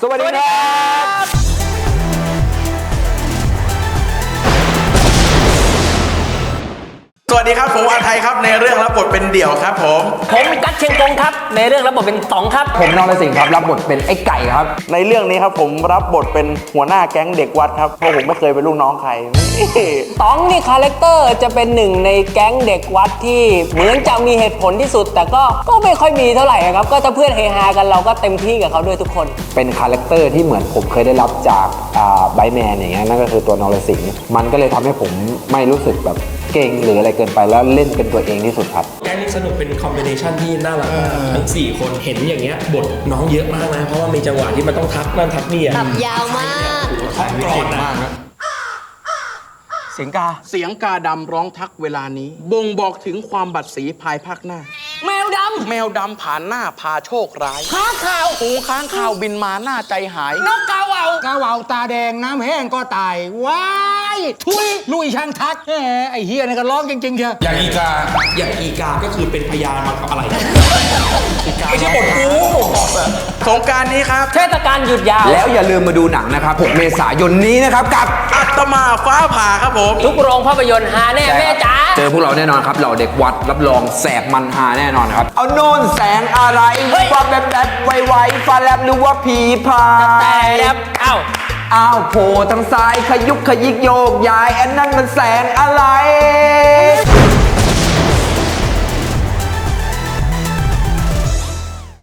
สวัสดีครับ ดีครับผมอาไทยครับในเรื่องรับบทเป็นเดี่ยวครับผม ผมกัตเชียงกงครับ ในเรื่องรับบทเป็นต๋องครับ ผมนองในสิงห์ครับรับบทเป็นไอ้ไก่ครับ ในเรื่องนี้ครับผมรับบทเป็นหัวหน้าแก๊งเด็กวัดครับเพราะผมไม่เคยเป็นลูกน้องใครต๋องนี่คาแรคเตอร์จะเป็นหนึ่งในแก๊งเด็กวัดที่เหมือนจะมีเหตุผลที่สุด แต่ก็ก็ไม่ค่อยมีเท่าไหร่ครับ ก็ถ้าเพื่อนเฮฮากันเราก็เต็มที่กับเขาด้วยทุกคน เป็นคาแรคเตอร์ที่เหมือนผมเคยได้รับจากไบแมนอย่างเงี้ยนั่นก็คือตัวนอรสิงห์มันก็เลยทำให้ผมไม่รู้สึกแบบ เก่งหรืออะไรเกินไปแล้วเล่นเป็นตัวเองที่สุดครับ แก๊งนี้สนุกเป็นคอมบิเนชันที่น่ารักมากทั้ง4คนเห็นอย่างเงี้ยบทน้องเยอะมากนะเพราะว่ามีจังหวะที่มันต้องทักนั่นทักนี่อะตับยาวมาก ท้องกรอนอะเสียงกา เสียงกาดำร้องทักเวลานี้ บ่งบอกถึงความบัดสีภายภาคหน้า แมวดแมวดำผ่านหน้าพาโชคร้ายค้างข่าวหูค้างข่าวบินมาหน้าใจหายำนกกาเหว่ากาเหวาวตาแดงน้ำแห้งก็ตาย ว้าย ทุยลุยช่างทักแหมไอ้เฮียนี่ก็ร้องจริงๆเชียวอย่างอีกา อย่างอีกาก็คือเป็นพยานมากับอะไรไม่ใช่บทกูสงกรารนี้ครับ เทศกาลหยุดยาว แล้วอย่าลืมมาดูหนังนะครับ 6 เมษายนนี้นะครับ กับอัตมาฟ้าผ่าครับผม ทุกโรงภาพยนตร์ฮาแน่แม่จ๋าเจอพวกเราแน่นอนครับ เราเด็กวัดรับรองแสบมันหาแน่นอนครับ เอาโน่นแสงอะไรฟ้าแบบแบบไวๆฟ้าแลบหรือว่าผีพาแต่ยครับเอ้า อ้าวโผล่ทางซ้ายขยุกขยิกโยกย้ายอันนั้นมันแสงอะไร